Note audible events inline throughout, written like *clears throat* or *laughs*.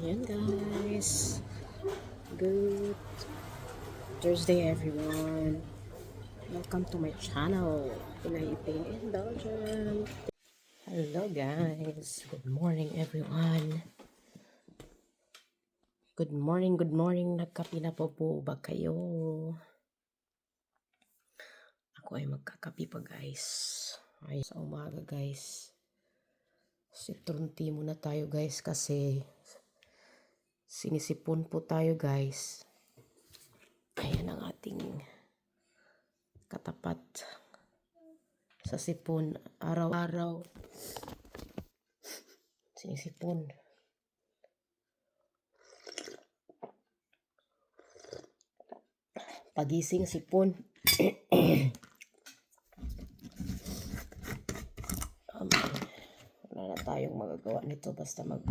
Ayan guys. Good Thursday everyone. Welcome to my channel. Pinahipin Indulgent. Hello guys. Good morning everyone. Good morning, good morning. Nagkapi na po po ba kayo? Ako ay magkakapi pa guys. Ay, sa umaga guys. Citron tea muna tayo guys kasi sinisipon po tayo guys. Ayan ang ating katapat sa sipon araw-araw. Sinisipon. Pagising sipon. *clears throat* um, wala na tayong magagawa nito basta mag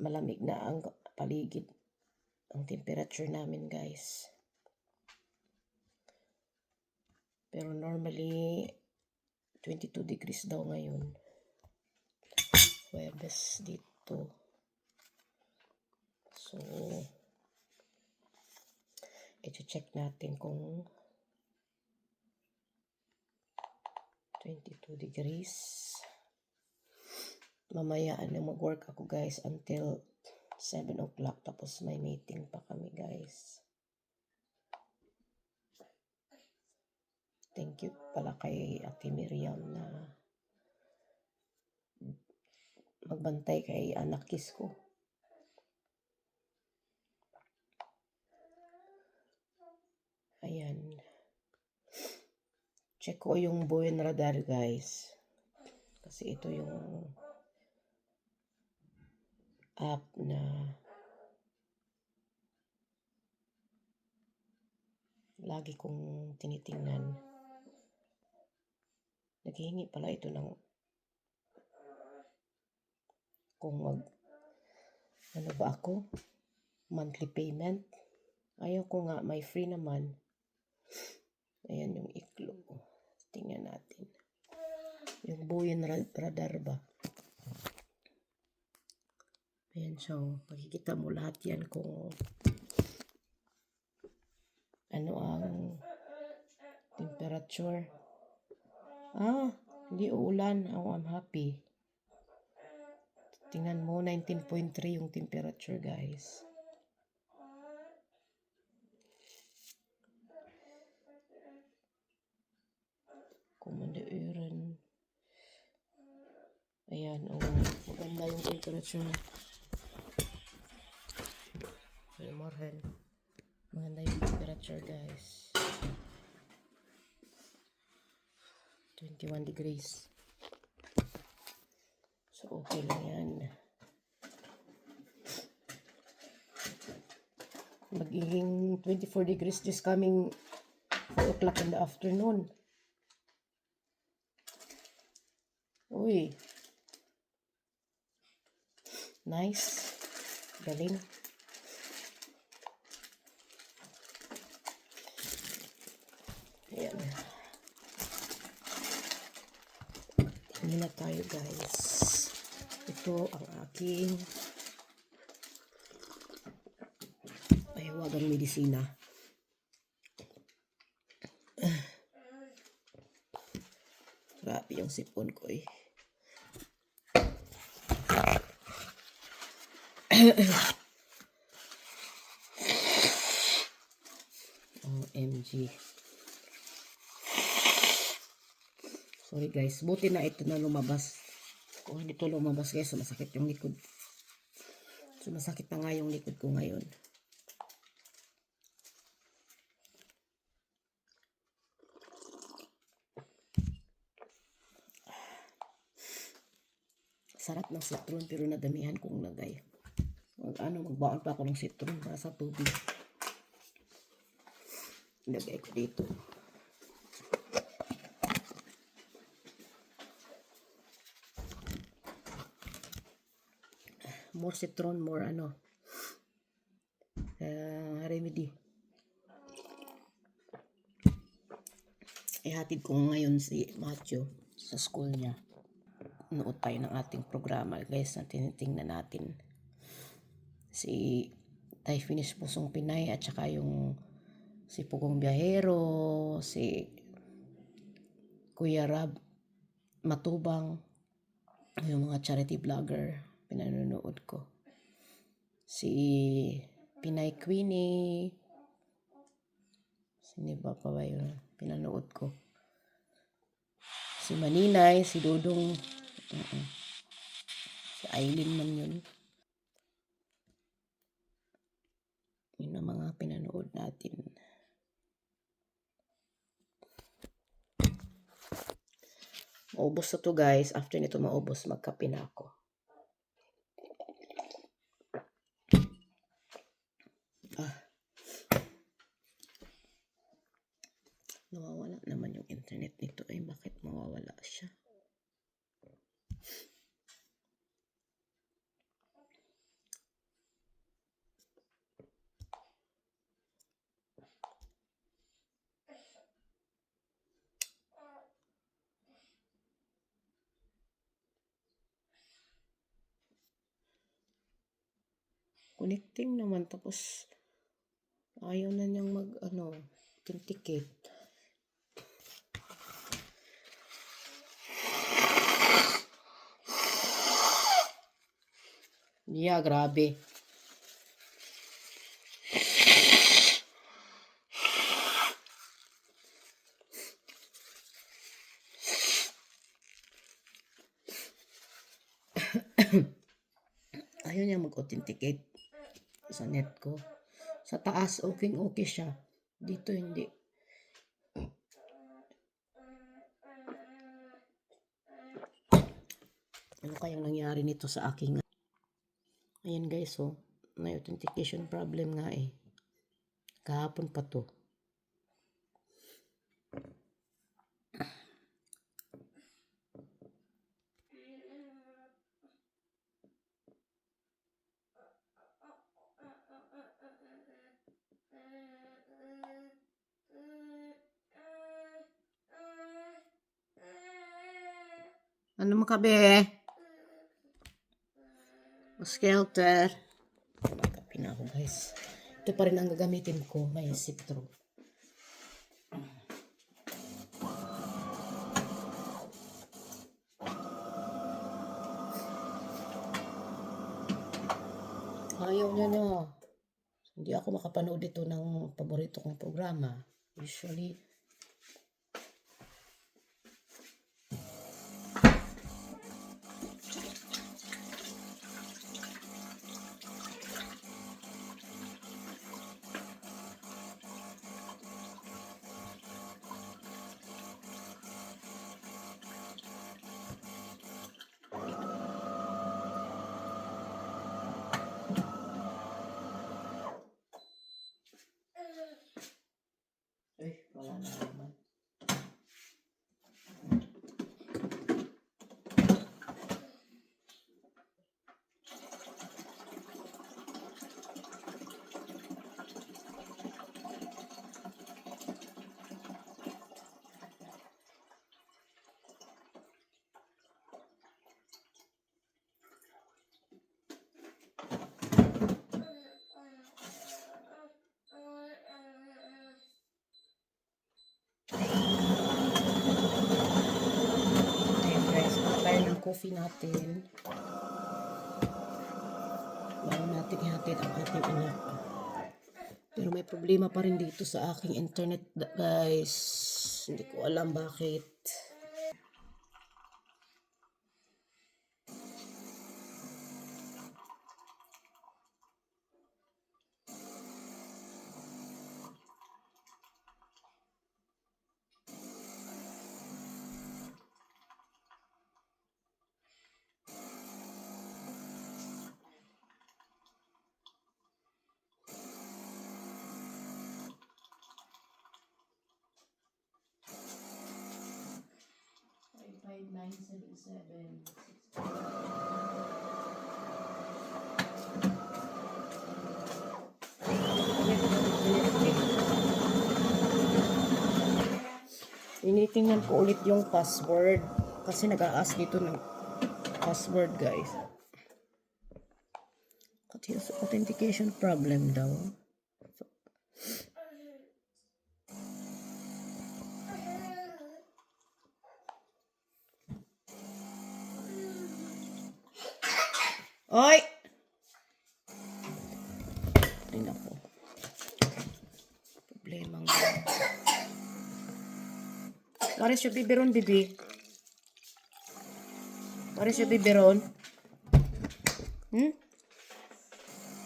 malamig na ang paligid ang temperature namin guys. Pero normally 22 degrees daw ngayon. Webes dito. So i-check natin kung 22 degrees mamaya ano mag-work ako guys until 7 o'clock. Tapos may meeting pa kami guys. Thank you pala kay Ate Miriam na magbantay kay anak kis ko. Ayan. Check ko yung buoy radar guys. Kasi ito yung na lagi kong tinitingnan. Naghihingi pala ito ng kung mag ano ba ako? Monthly payment. Ayaw ko nga, may free naman. Ayan yung iklo. Tingnan natin. Yung buoyan radar ba? Ayan, so, makikita mo lahat yan kung ano ang temperature. Ah, hindi uulan. Oh, I'm happy. Tingnan mo, 19.3 yung temperature, guys. Kumandiiran. Ayan, oh, maganda yung temperature. Goedemorgen. Maganda yung temperature guys. 21 degrees. So okay lang yan. Magiging 24 degrees this coming 4 o'clock in the afternoon. Uy. Nice. Galing. Ayan. Tingnan na tayo guys. Ito ang aking pahiwagang medisina. Grabe yung sipon ko eh. *coughs* OMG. Sorry guys, buti na ito na lumabas. Kung hindi ito lumabas guys, sumasakit yung likod. Sumasakit na nga yung likod ko ngayon. Sarap ng citron pero nadamihan kong lagay. Mag, ano, magbaon pa ako ng citron para sa tubig. Lagay ko dito. More citron, more ano, uh, remedy. Ihatid ko ngayon si Matthew sa school niya. Nood tayo ng ating programa guys na tinitingnan natin. si Tay Finish Pusong Pinay at saka yung si Pugong Biyahero, si Kuya Rab Matubang, yung mga charity vlogger, pinanonood ko. Si Pinay Queenie, sino ba pa ba yun? Pinanood ko. Si Maninay, si Dudong, mm si Aileen man yun. Yun ang mga pinanood natin. Maubos na to guys. After nito maubos, magkape na ako. Ah. Nawawala naman yung internet nito. Ay, bakit mawawala siya? Connecting naman tapos ayaw na niyang mag ano, authenticate. Yeah, grabe. *coughs* Ayaw niya mag-authenticate sa net ko. Sa taas, okay okay siya. Dito hindi. Ano kayang nangyari nito sa aking... Ayan guys, oh. May authentication problem nga eh. Kahapon pa to. Ano mo kabe? Skelter. Magkapi na ako guys. Ito pa rin ang gagamitin ko. May sip-through. Ayaw niya na. Hindi ako makapanood ito ng paborito kong programa. Usually, Ay, wala na naman. Ayan guys, mga tayo ng coffee natin. Bago natin ihatid ang ating anak. Pero may problema pa rin dito sa aking internet guys. Hindi ko alam bakit. Seven seven. Tinitingnan ko ulit yung password kasi nag-a-ask dito ng password guys. Authentication problem daw. Oy! Ay, nako. Problema nga. What is your biberon, bibi? What is your biberon? Hmm?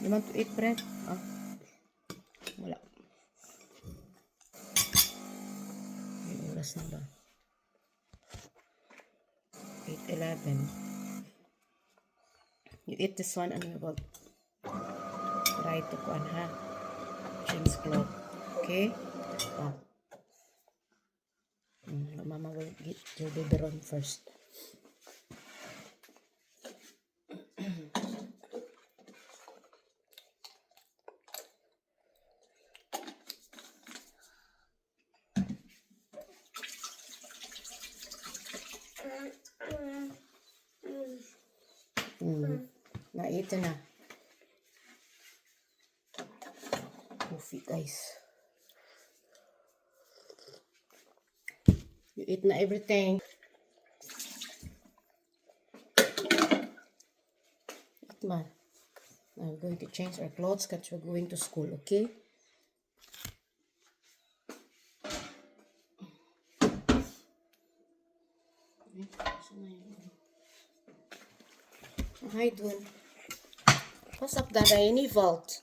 You want to eat bread? Ah. Wala. May oras na ba? 8.11. You eat this one and we will try to kuan ha. Change cloth. Okay? Oh. Mm, Mama will get your biberon first. Everything. We're going to change our clothes because we're going to school, okay? Hi, Dun. What's up, the rainy vault?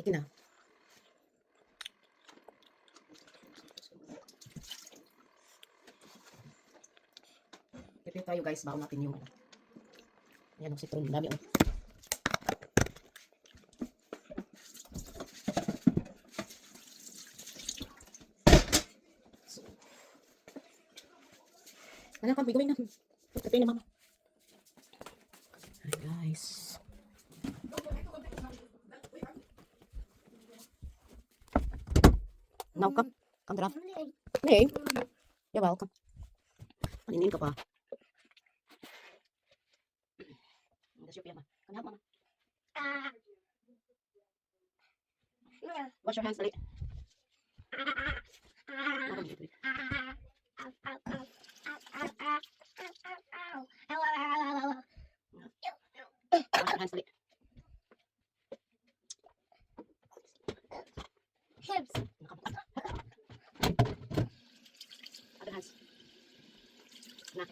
Iki na. Prepare tayo guys, baon natin yung ano. Yan ang citron, dami oh. Bigawin na? Prepare na mama. Hi guys. Now come. Come to Hey. You're welcome. Paninin ka pa. That's your piyama. Come help mama. Wash your hands, dali. Mama, dito, dali. Wash your hands, dali. Other hands. Na.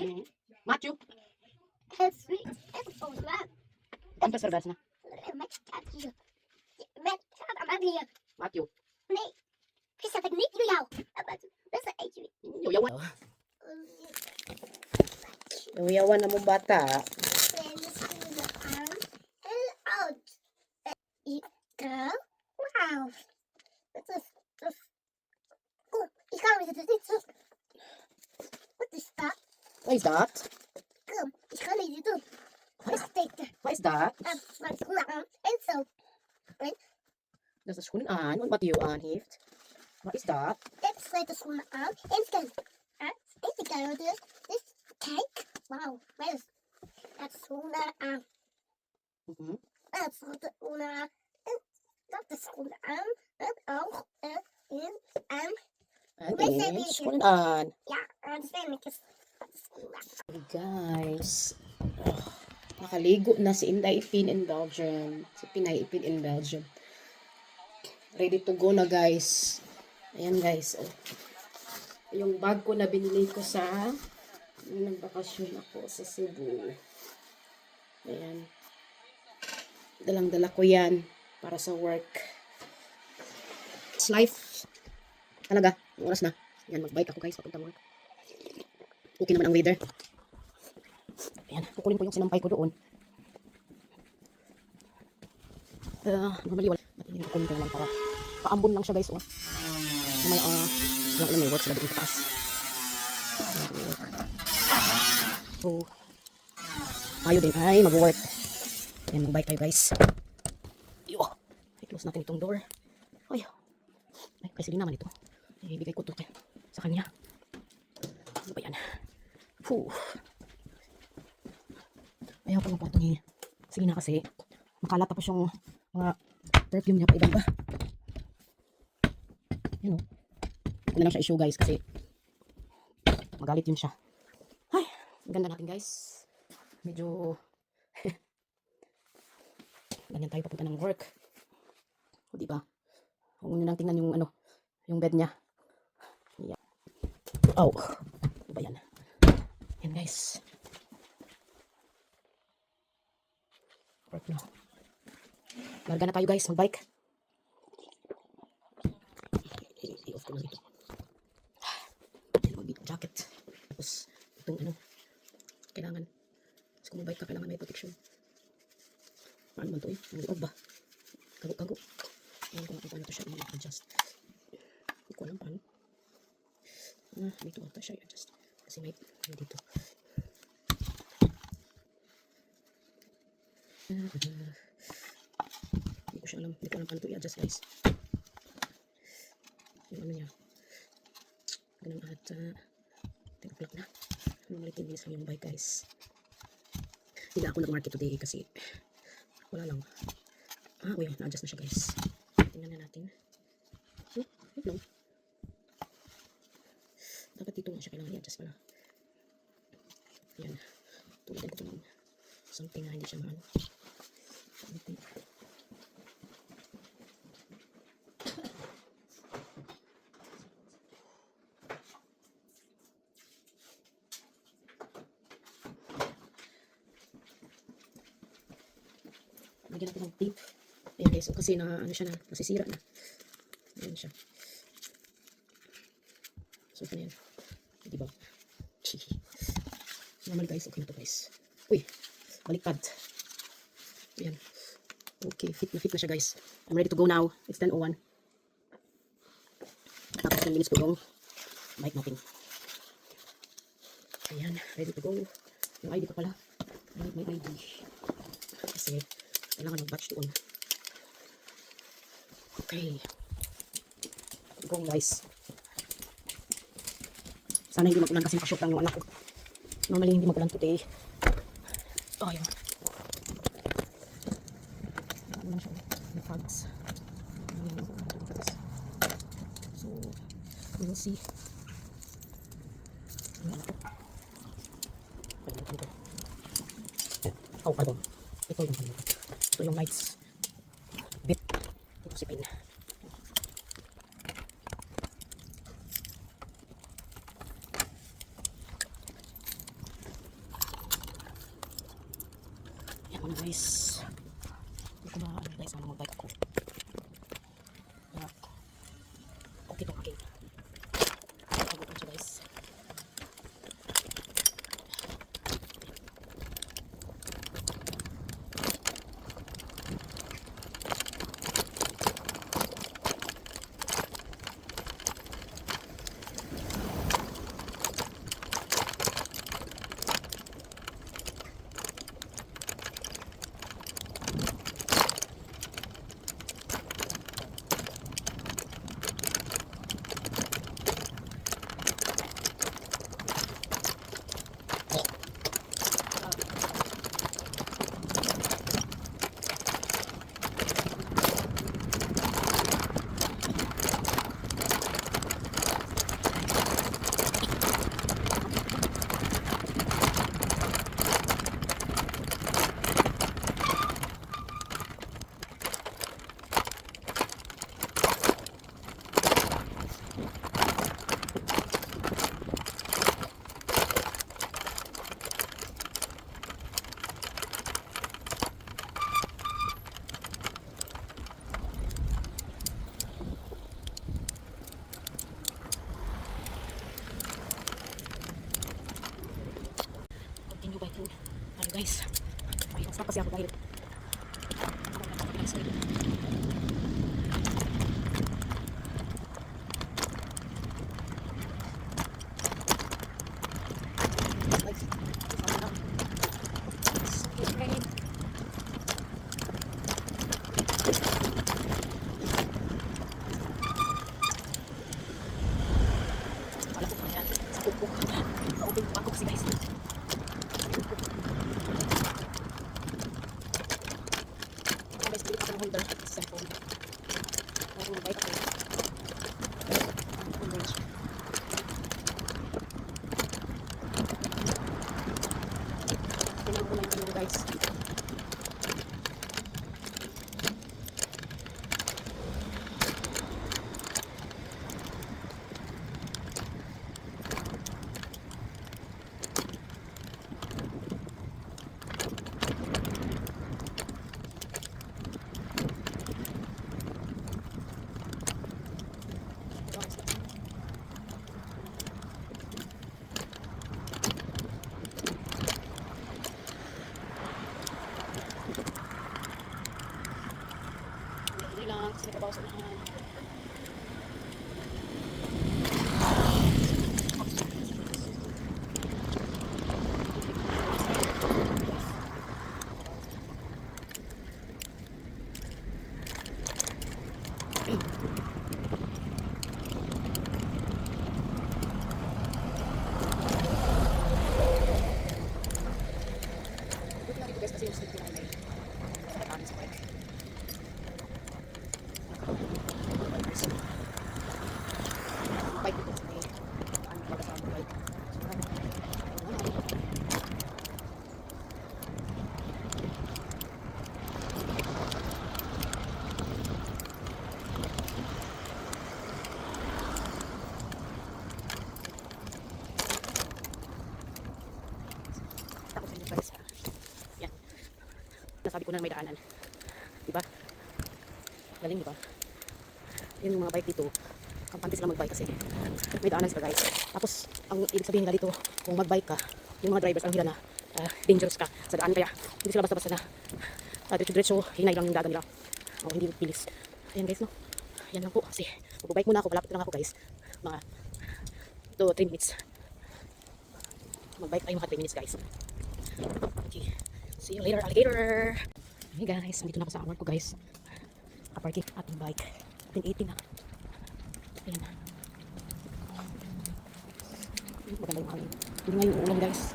Mhm. Matthew, ang preservas na. Matthew. Yuyawan. Yuyawan na mo bata. Wow. is dat? Kom, ik ga niet doen. Wat is dit? Wat is dat? Eh, Mijn schoenen aan en zo. En? is de schoenen aan en wat je aan heeft. Wat is dat? Dit sluit de schoenen aan en kan. En ik kan dus. Dus kijk. Wauw, wat is dat? Schoenen aan. Mhm. Dat schoenen aan. En dat de schoenen aan. Het oog en in en. En schoenen aan. Guys. Oh, nakaligo na si Inday Ipin in Belgium. Si Pinay Ipin in Belgium. Ready to go na guys. Ayan guys. Oh. Yung bag ko na binili ko sa nung nagbakasyon ako sa Cebu. Ayan. Dalang-dala ko yan para sa work. life. Talaga, oras na. Yan, mag-bike ako guys, papunta work. Okay naman ang weather. Ayan, kukunin ko yung sinampay ko doon. Uh, normally, wala. Ba't hindi kukunin ko na lang para paambon lang siya guys, oh. Mamaya, ah, uh, alam may work sila doon taas. So, tayo din ay mag-work. Ayan, mag-bike tayo guys. Yo, i-close natin itong door. Ay, ay kasi din naman ito. Ibigay ko ito sa kanya. Ano ba yan? Puh. Ayaw ko ng kwarto ni Sige na kasi makalat tapos yung mga perfume niya pa ibang ba. Yan o. Hindi ko na lang siya issue guys kasi magalit yun siya. Ay, ang ganda natin guys. Medyo *laughs* ganyan tayo papunta ng work. O di ba? Huwag nyo lang tingnan yung ano, yung bed niya. Yan. Oh. Ano ba yan? Yan guys. Na. Larga na tayo guys, mag-bike. I-off ko lang ito. Yan, mag jacket. Tapos, itong ano, kailangan. Tapos kung mag-bike ka, kailangan may protection. Paano man to eh? Ang ba? Kago-kago. Alam ko nga kung to siya i-adjust. Hindi ko alam paano. Ah, dito ata siya i-adjust. Kasi may dito. Hindi ko siya alam. Hindi ko alam paano to i-adjust guys. Yung ano niya. Ganun ata. 10 o'clock na. Normally 10 minutes lang yung bike guys. Hindi ako nag-market today kasi wala lang. Ah, uy, na-adjust na siya guys. Tingnan na natin. Hmm, wait lang. Dapat dito nga siya kailangan i-adjust pala. Yan. Tulad ko ito ng something na hindi siya maano. Something. Lagyan natin ng tape. Ayan guys, so kasi na ano siya na, nasisira na. Ayan siya. So, ano yan? Di ba? Chee. Normal guys, okay na to guys. Uy, baliktad. Ayan. Okay, fit na fit na siya guys. I'm ready to go now. It's 10.01. Tapos 10 minutes ko yung mic natin. Ayan, ready to go. Yung ID ko pala. I need my ID. Kasi, kailangan ng batch doon. Okay. Go guys. Sana hindi magulan kasi nakashoot lang yung anak ko. Normally hindi magulan today. Oh, yun. Ano. So, we will see. Na may daanan. Diba? Galing diba? Yan yung mga bike dito. Kampante sila mag-bike kasi. May daanan sila guys. Tapos, ang ibig sabihin nila dito, kung mag-bike ka, yung mga drivers ang hila na ah, dangerous ka sa daan. Kaya, hindi sila basta-basta na uh, diretso-diretso, hinay lang yung dagan nila. O hindi bilis. Ayan guys, no? Yan lang po. Kasi, mag-bike muna ako. Malapit lang ako guys. Mga 2 3 minutes. Mag-bike tayo mga 3 minutes guys. Okay. See you later, alligator! Hey guys, nandito na ako sa work ko guys. Kaparking ating bike. 1080 na. Ayan na. Maganda yung hangin. Hindi nga yung ulan guys.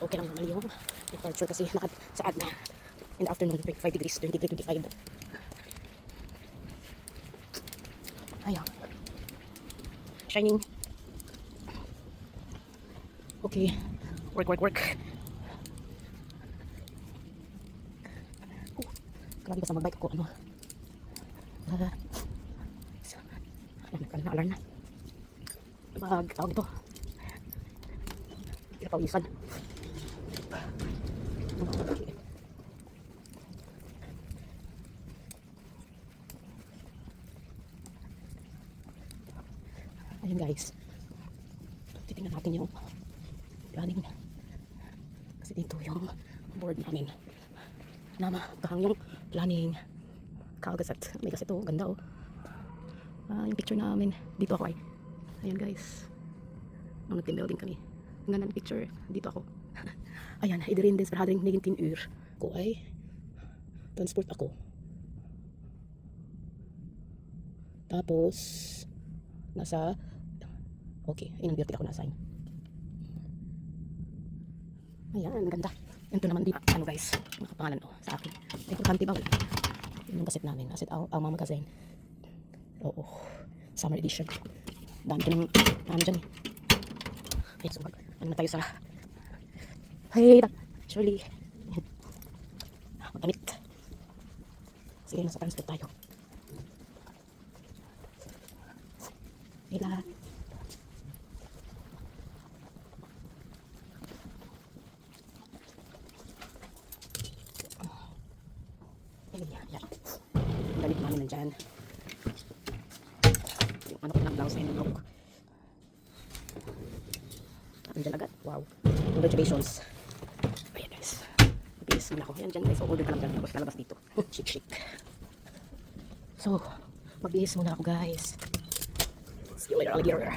Okay lang naman yung temperature kasi nakad saad na. In the afternoon, 25 degrees, 23, 25. Ayan. Shining. Okay. Work, work, work. Oh, grabe ba sa magbike ako, ano? Ah, so, alam na, alarm na. Mag, tawag ito. Hindi na pawisan. Ayun guys. Titingnan natin yung planning. Kasi dito yung board namin. Nama, kahang yung planning. Kagaset. May kasi ito, ganda oh. Ah, yung picture namin. Dito ako ay. Ayan guys. Nung nag-team building kami. Ang ganda ng picture. Dito ako. *laughs* Ayan, idirin din sa hadring 19 ur. Ko ay transport ako. Tapos, nasa, okay, inang beauty ako na-assign. Ayan, ang ganda. Ito naman di ano guys, nakapangalan oh, sa akin. Importante ba wala? Yun yung kaset namin. Kaset ang ang mga magazine. Oo. Summer edition. Dami ko ng ano dyan eh. Okay, so mag, ano na tayo sa Hey, ta- Shirley. Magdamit. Sige, nasa transport tayo. Hila. Ayan, yan, yan. Ang nandyan. Yung ano ko ng blouse ay nilok. Andyan agad. Wow. Congratulations. Ayan guys. Mabilis muna ako. Yan dyan guys. Order ka lang dyan. Tapos lalabas dito. *laughs* chic chic. So, mabilis muna ako guys. See you later alligator.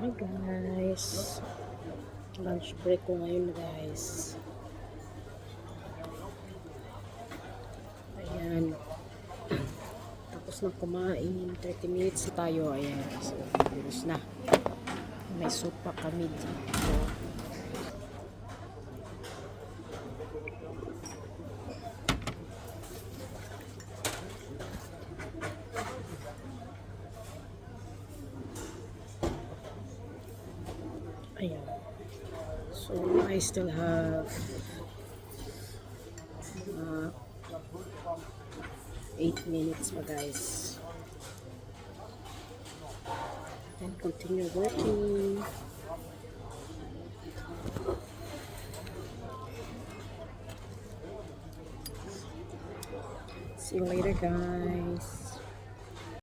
Hi guys. Lunch break ko ngayon guys. na kumain. 30 minutes tayo. Ayan. So, virus na. May soup pa kami dito. Ayan. So, I still have minutes pa guys. Then continue working. See you later guys.